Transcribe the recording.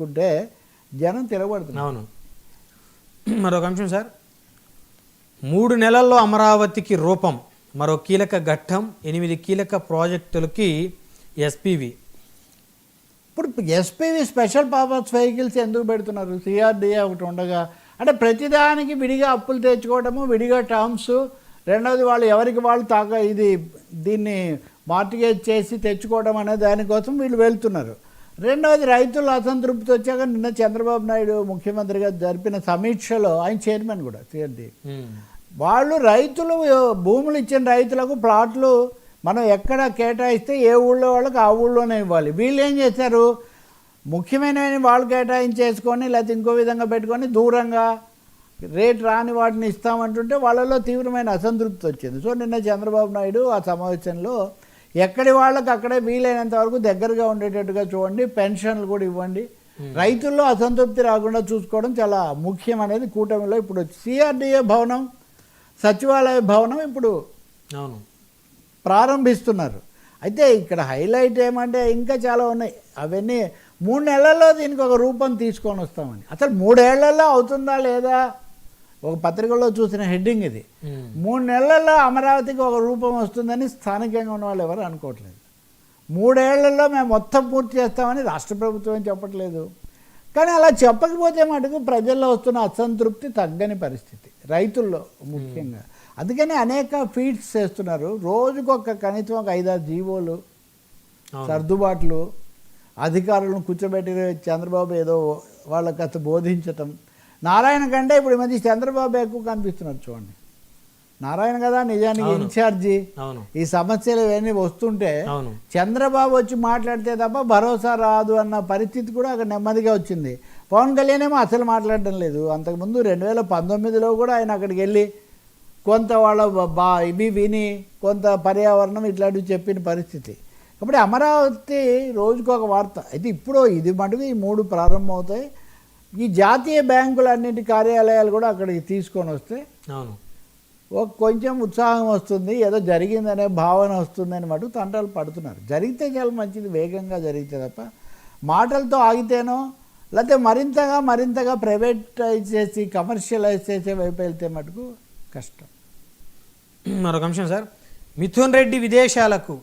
అనుకుంటే జనం తిరగబడుతున్నారు. అవును. మరొక అంశం సార్. మూడు నెలల్లో అమరావతికి రూపం మరో కీలక ఘట్టం ఎనిమిది కీలక ప్రాజెక్టులకి ఎస్పీవి. ఇప్పుడు ఎస్పీవి స్పెషల్ పర్పస్ వెహికల్స్ ఎందుకు పెడుతున్నారు? సిఆర్డిఏ ఒకటి ఉండగా. అంటే ప్రతిదానికి విడిగా అప్పులు తెచ్చుకోవడము విడిగా టర్మ్స్. రెండవది వాళ్ళు ఎవరికి వాళ్ళు తాక ఇది దీన్ని మార్టిగేజ్ చేసి తెచ్చుకోవడం అనే దానికోసం వీళ్ళు వెళ్తున్నారు. రెండవది రైతుల అసంతృప్తి వచ్చాక నిన్న చంద్రబాబు నాయుడు ముఖ్యమంత్రిగా జరిపిన సమీక్షలో ఆయన చైర్మన్ కూడా సిఆర్డి వాళ్ళు రైతులు భూములు ఇచ్చిన రైతులకు ప్లాట్లు మనం ఎక్కడ కేటాయిస్తే ఏ ఊళ్ళో వాళ్ళకి ఆ ఊళ్ళోనే ఇవ్వాలి. వీళ్ళు ఏం చేశారు? ముఖ్యమైనవి వాళ్ళు కేటాయించేసుకొని లేకపోతే ఇంకో విధంగా పెట్టుకొని దూరంగా రేట్ రాని వాటిని ఇస్తామంటుంటే వాళ్ళలో తీవ్రమైన అసంతృప్తి వచ్చింది. సో నిన్న చంద్రబాబు నాయుడు ఆ సమావేశంలో ఎక్కడి వాళ్ళకి అక్కడే వీలైనంత వరకు దగ్గరగా ఉండేటట్టుగా చూడండి పెన్షన్లు కూడా ఇవ్వండి. రైతుల్లో అసంతృప్తి రాకుండా చూసుకోవడం చాలా ముఖ్యం అనేది కూటమిలో ఇప్పుడు సిఆర్డిఏ భవనం సచివాలయ భవనం ఇప్పుడు అవును. ప్రారంభిస్తున్నారు. అయితే ఇక్కడ హైలైట్ ఏమంటే ఇంకా చాలా ఉన్నాయి. అవన్నీ మూడు నెలల్లో దీనికి ఒక రూపం తీసుకొని వస్తామని. అసలు మూడేళ్ళలో అవుతుందా లేదా? ఒక పత్రికలో చూసిన హెడ్డింగ్ ఇది. మూడు నెలల్లో అమరావతికి ఒక రూపం వస్తుందని స్థానికంగా ఉన్న వాళ్ళు ఎవరు అనుకోవట్లేదు. మూడేళ్ళలో మేము మొత్తం పూర్తి చేస్తామని రాష్ట్ర ప్రభుత్వం చెప్పట్లేదు. కానీ అలా చెప్పకపోతే మటుకు ప్రజల్లో వస్తున్న అసంతృప్తి తగ్గని పరిస్థితి రైతుల్లో ముఖ్యంగా. అందుకని అనేక ఫీడ్స్ చేస్తున్నారు. రోజుకొక కనీసం ఒక ఐదారు జీవోలు. సర్దుబాట్లు అధికారులను కూర్చోబెట్టి చంద్రబాబు ఏదో వాళ్ళకి కాస్త బోధించటం నారాయణ కంటే ఇప్పుడు ఈ మధ్య చంద్రబాబు ఎక్కువ కనిపిస్తున్నారు చూడండి. నారాయణ కదా నిజానికి. ఇన్ఛార్జి. ఈ సమస్యలు ఇవన్నీ వస్తుంటే చంద్రబాబు వచ్చి మాట్లాడితే తప్ప భరోసా రాదు అన్న పరిస్థితి కూడా అక్కడ నెమ్మదిగా వచ్చింది. పవన్ కళ్యాణ్ ఏమో అసలు మాట్లాడడం లేదు. అంతకుముందు రెండు వేల పంతొమ్మిదిలో కూడా ఆయన అక్కడికి వెళ్ళి కొంత వాళ్ళ బ- బా ఇవి విని కొంత పర్యావరణం ఇట్లాంటివి చెప్పిన పరిస్థితి. కాబట్టి అమరావతి రోజుకు ఒక వార్త. అయితే ఇప్పుడు ఇది మటుకు ఈ మూడు ప్రారంభమవుతాయి. ఈ జాతీయ బ్యాంకులన్నింటి కార్యాలయాలు కూడా అక్కడికి తీసుకొని వస్తే అవును. ఒక కొంచెం ఉత్సాహం వస్తుంది ఏదో జరిగిందనే భావన వస్తుందని మటుకు తంటాలు పడుతున్నారు. జరిగితే చాలా మంచిది వేగంగా జరిగితే తప్ప మాటలతో ఆగితేనో లేకపోతే మరింతగా మరింతగా ప్రైవేటైజ్ చేసి కమర్షియలైజ్ చేసే వైపు వెళ్తే మటుకు కష్టం. మరొక అంశం సార్ మిథున్ రెడ్డి విదేశాలకు